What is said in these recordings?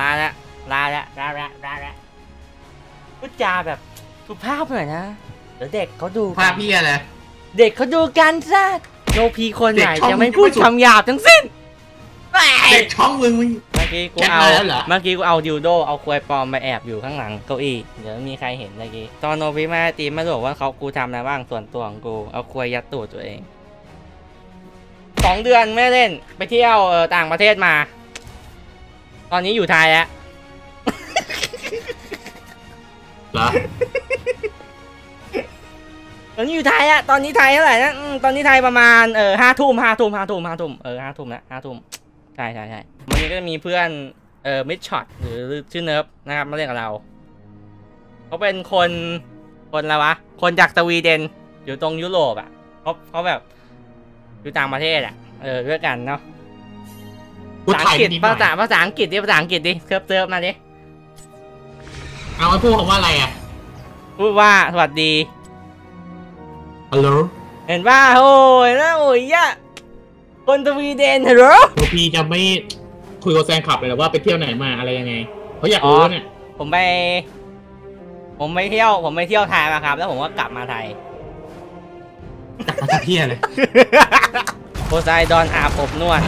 ลาละลาละลาละลาละพูดจาแบบสุภาพหน่อยนะเดี๋ยวเด็กเขาดูกัภานพพี่อะไรเด็กเขาดูกันซะโนพีคนไหนเด็กช่องจะไม่พูดไม่สุดคำหยาบทั้งสิ้นแหม่เด็กช่องมึงมึงเมื่อกี้กูแคปเอามาแล้วเหรอเมื่อกี้กูเอาดิวโดเอาควยปลอมมาแอบอยู่ข้างหลังเก้าอี้เดี๋ยวมีใครเห็นเมื่อกี้ตอนโนพีมาตีไม่รู้ว่าเขากูทำอะไรบ้างส่วนตัวของกูเอาควยยัดตูดตัวเองสองเดือนไม่เล่นไปเที่ยวเออต่างประเทศมา ตอนนี้อยู่ไทยแล้วเหรอตอนนี้อยู่ไทยอะตอนนี้ไทยเท่าไหร่นะอืมตอนนี้ไทยประมาณเออห้าทุ่มห้าทุ่มห้าทุ่มห้าทุ่มเออห้าทุ่มละห้าทุ่มใช่ใช่ใช่วันนี้ก็จะมีเพื่อนเออมิดช็อตหรือชื่อเนิร์ฟนะครับมาเล่นกับเราเขาเป็นคนคนอะไรวะ คนจากสวีเดนอยู่ตรงยุโรปอะเขาเขาแบบอยู่ต่างประเทศอะเออด้วยกันเนาะกู ภาษาถ่าอัยงกฤษนิดหภาน่อยษาภาษาอังกฤษดิภาษาอังกฤษดิเซิร์ฟเซิร์ฟมาดิเอาไว้พูดคำว่าอะไรอะ พูดว่าสวัสดี ฮัลโหล เห็นว่าโอ้ยแล้วโอ้ยยะคนสวีเดนเหรอโนพีจะไม่คุยกับแฟนคลับเลยเหรอว่าไปเที่ยวไหนมาอะไรยังไงเขาอยากรู้เนี่ย ผมไป ผมไปเที่ยว ผมไปเที่ยวไทยมาครับ แล้วผมก็กลับมาไทยจากมาเที่ยวเลยโพไซดอนอาบอบนวด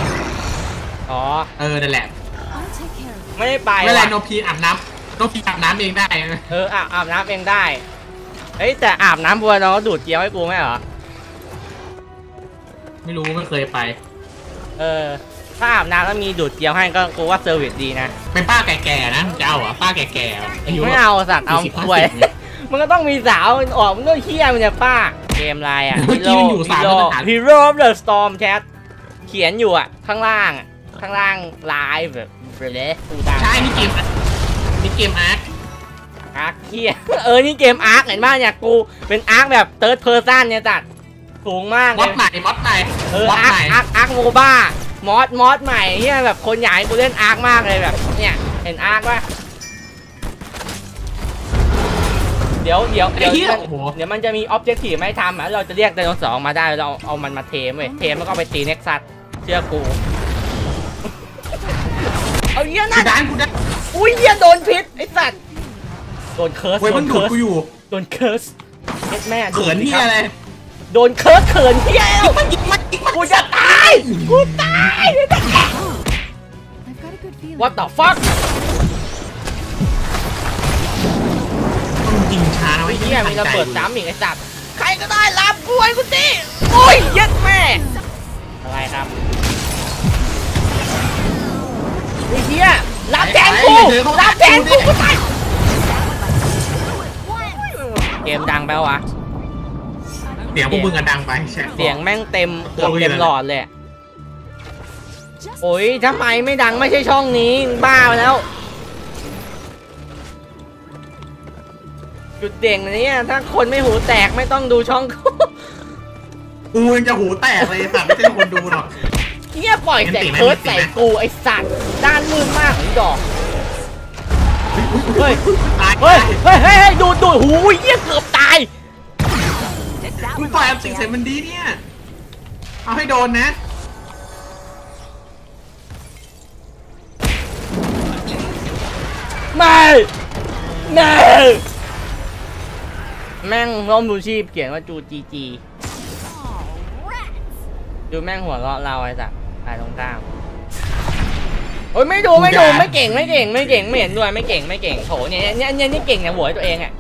อ๋อ เออนั่นแหละ I'll take care of it. ไม่ได้ไปไม่เป็นไรว่ะ โนพีอาบน้ำโนพีอาบน้ำเองได้นะเอออาบอาบน้ำเองได้ เฮ้ยแต่อาบน้ำบัวน้องดูดเกี๊ยวให้กูไหมเหรอ ไม่รู้ไม่เคยไป เออ ถ้าอาบน้ำแล้วมีดูดเกี๊ยวให้ก็กูว่าเซอร์วิสดีนะ เป็นป้าแก่ๆนะมึงจะเอาเหรอป้าแก่ๆอายุ ไม่เอาสัตว์เอา40ควย50เนี่ย มันก็ต้องมีสาวออกมันต้องเฮี้ยมันเนี่ยป้า เกมอะไรอะ เมื่อกี้มันอยู่สามฮีโร่มาตรฐานฮีโร่ of the storm chat เขียนอยู่อะ ข้างล่างอะ ข้างล่างไลฟ์แบบเลยกูตามใช่นี่เกมนี่เกมอาร์ตอาร์คเฮียเออนี่เกมอาร์คเห็นป่ะเนี่ยกูเป็นอาร์คแบบเติร์ดเพอร์ซันเนี่ยจัดสูงมากมเลอดยใหม่มอดใหม่เออมอดอาร์ใหคม่อาร์คอาร์คโมบ้ามอสมอสใหม่เฮียแบบคนอยากให้กูเล่นอาร์คมากเลยแบบเนี่ยเห็นอาร์คป่ะเดี๋ยวเดี๋ยวไอ้เดี๋ยวเหี้ยโอ้โหเดี๋ยวมันจะมีออบเจกตีฟให้ทำอะเราจะเรียกไดโนเสาร์ออกมาได้เราเอามันมาเทมเว้ยเทมแล้วก็เอาไปตีเน็กซัสเชื่อกูเอาเยี่ย กูนั่นดันกูดันอุ้ยเยี่ยโดนพิษไอ้สัตว์โดนเคิร์สเว้ยโดมันนดูดเคิร์สกูอยู่โดนเคิร์สเอ็ดแม่ดูเขินสิที่ครับอะไรโดนเคิร์สเขินเที่ยวมันยิงมันยิงมันกูจะตายกูตาย I've got a good feeling. What the fuck มันยิงช้านะไอ้ไอ้เหี้เหี้ยยมีระเบิดซ้ำอีกไอ้สัตว์ใครก็ได้รับกล้วยกูสิโอ้ยเย็ดแม่อะไรครับ รับแทนกูรับแทนกูกูตายเกมดังไปวะเสียงพวกมึงอะดังไปแชทเสียงแม่งเต็มเกือบโอ้ยเต็มหลอดเลยอะโอ้ยทำไมไม่ดังไม่ใช่ช่องนี้บ้าไปแล้ว จุดเด่งเลยเนี่ยถ้าคนไม่หูแตกไม่ต้องดูช่องกูกูยังจะหูแตกเลยสัตว์ไม่ใช่คนดูหรอก เฮียปล่อยแสงเพิร์ดใส่กูไอสัตว์ด้านมืดมากไอ้ดอกเฮ้ยตายเฮ้ยเฮ้ยเฮ้ยเฮ้ยดูดดูดหูยเฮียเกือบตายมึงปล่อยอันติเสร็จมันดีเนี่ย เอาให้โดนนะไม่ไม่แม่งร่มดูชีพเขียนว่าจูจีจี ดูแม่งหัวเราะเราไอ้สัตว์ ตายตรงข้ามโอ้ยไม่ดูไม่ดูไม่เก่งไม่เก่งไม่เก่งไม่เห็นด้วยไม่เก่งไม่เก่งโถเนี่ยเนี่ยเนี่ยนี่เก่งอย่างหัวตัวเองอะ